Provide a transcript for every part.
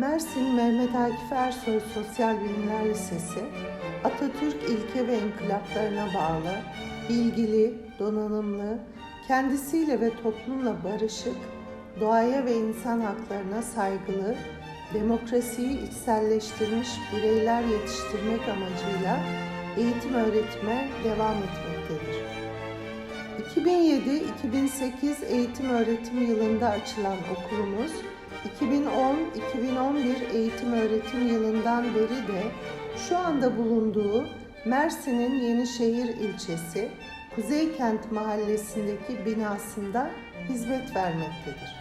Mersin Mehmet Akif Ersoy Sosyal Bilimler Lisesi, Atatürk ilke ve inkılaplarına bağlı, bilgili, donanımlı, kendisiyle ve toplumla barışık, doğaya ve insan haklarına saygılı, demokrasiyi içselleştirmiş bireyler yetiştirmek amacıyla eğitim öğretime devam etmektedir. 2007-2008 eğitim öğretim yılında açılan okulumuz, 2010-2011 eğitim öğretim yılından beri de şu anda bulunduğu Mersin'in Yenişehir ilçesi Kuzeykent mahallesindeki binasında hizmet vermektedir.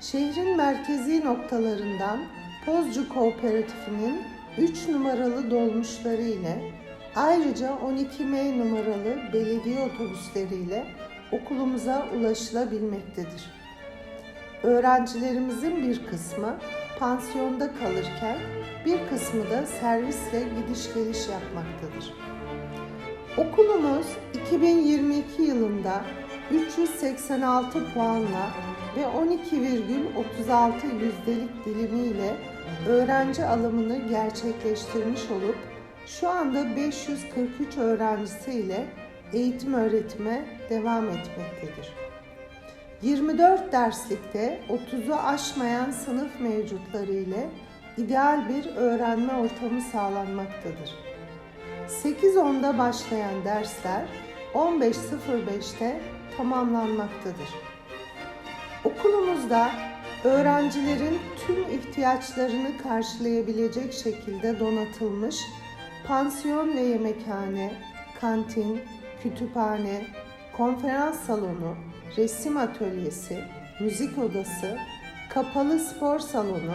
Şehrin merkezi noktalarından Pozcu Kooperatifinin 3 numaralı dolmuşları ile ayrıca 12M numaralı belediye otobüsleriyle okulumuza ulaşılabilmektedir. Öğrencilerimizin bir kısmı pansiyonda kalırken bir kısmı da servisle gidiş geliş yapmaktadır. Okulumuz 2022 yılında 386 puanla ve 12,36 yüzdelik dilimiyle öğrenci alımını gerçekleştirmiş olup şu anda 543 öğrencisiyle eğitim öğretime devam etmektedir. 24 derslikte 30'u aşmayan sınıf mevcutları ile ideal bir öğrenme ortamı sağlanmaktadır. 8.10'da başlayan dersler 15.05'te tamamlanmaktadır. Okulumuzda öğrencilerin tüm ihtiyaçlarını karşılayabilecek şekilde donatılmış pansiyon ve yemekhane, kantin, kütüphane, konferans salonu, resim atölyesi, müzik odası, kapalı spor salonu,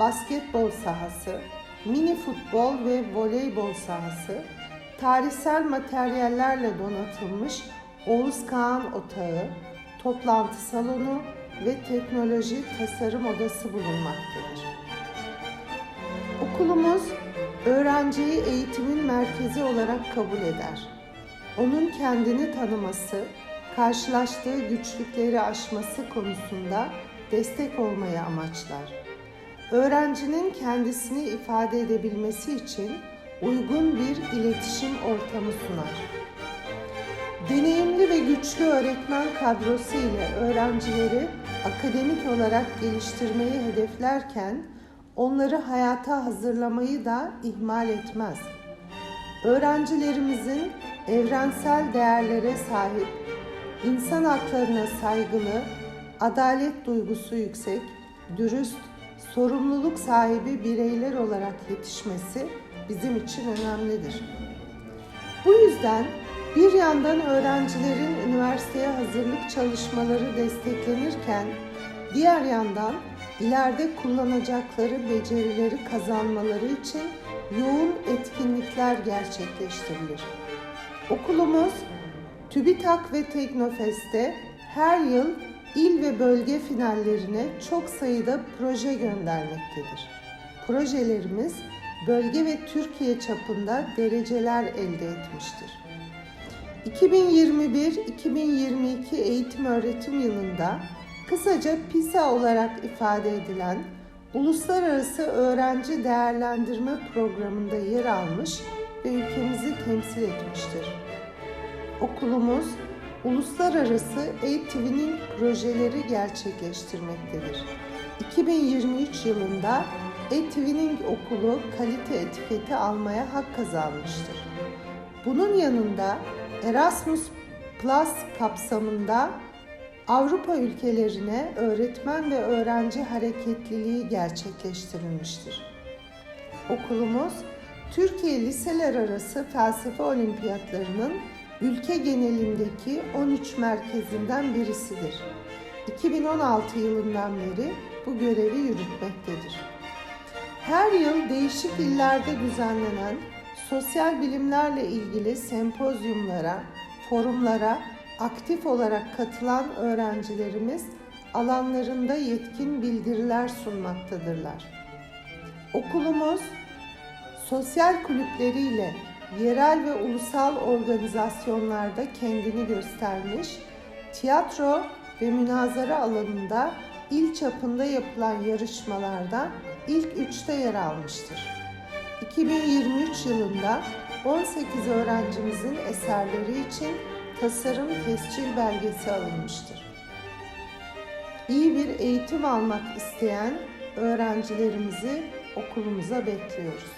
basketbol sahası, mini futbol ve voleybol sahası, tarihsel materyallerle donatılmış Oğuz Kağan Otağı, toplantı salonu ve teknoloji tasarım odası bulunmaktadır. Okulumuz öğrenciyi eğitimin merkezi olarak kabul eder. Onun kendini tanıması, karşılaştığı güçlükleri aşması konusunda destek olmayı amaçlar. Öğrencinin kendisini ifade edebilmesi için uygun bir iletişim ortamı sunar. Deneyimli ve güçlü öğretmen kadrosu ile öğrencileri akademik olarak geliştirmeyi hedeflerken onları hayata hazırlamayı da ihmal etmez. Öğrencilerimizin evrensel değerlere sahip, insan haklarına saygılı, adalet duygusu yüksek, dürüst, sorumluluk sahibi bireyler olarak yetişmesi bizim için önemlidir. Bu yüzden bir yandan öğrencilerin üniversiteye hazırlık çalışmaları desteklenirken diğer yandan ileride kullanacakları becerileri kazanmaları için yoğun etkinlikler gerçekleştirilir. Okulumuz TÜBİTAK ve Teknofest'te her yıl il ve bölge finallerine çok sayıda proje göndermektedir. Projelerimiz bölge ve Türkiye çapında dereceler elde etmiştir. 2021-2022 eğitim öğretim yılında kısaca PISA olarak ifade edilen Uluslararası Öğrenci Değerlendirme Programı'nda yer almış ve ülkemizi temsil etmiştir. Okulumuz uluslararası e-twinning projeleri gerçekleştirmektedir. 2023 yılında e-twinning okulu kalite etiketi almaya hak kazanmıştır. Bunun yanında Erasmus Plus kapsamında Avrupa ülkelerine öğretmen ve öğrenci hareketliliği gerçekleştirilmiştir. Okulumuz Türkiye Liseler Arası Felsefe Olimpiyatlarının ülke genelindeki 13 merkezinden birisidir. 2016 yılından beri bu görevi yürütmektedir. Her yıl değişik illerde düzenlenen sosyal bilimlerle ilgili sempozyumlara, forumlara aktif olarak katılan öğrencilerimiz alanlarında yetkin bildiriler sunmaktadırlar. Okulumuz sosyal kulüpleriyle yerel ve ulusal organizasyonlarda kendini göstermiş, tiyatro ve münazara alanında il çapında yapılan yarışmalarda ilk üçte yer almıştır. 2023 yılında 18 öğrencimizin eserleri için tasarım tescil belgesi alınmıştır. İyi bir eğitim almak isteyen öğrencilerimizi okulumuza bekliyoruz.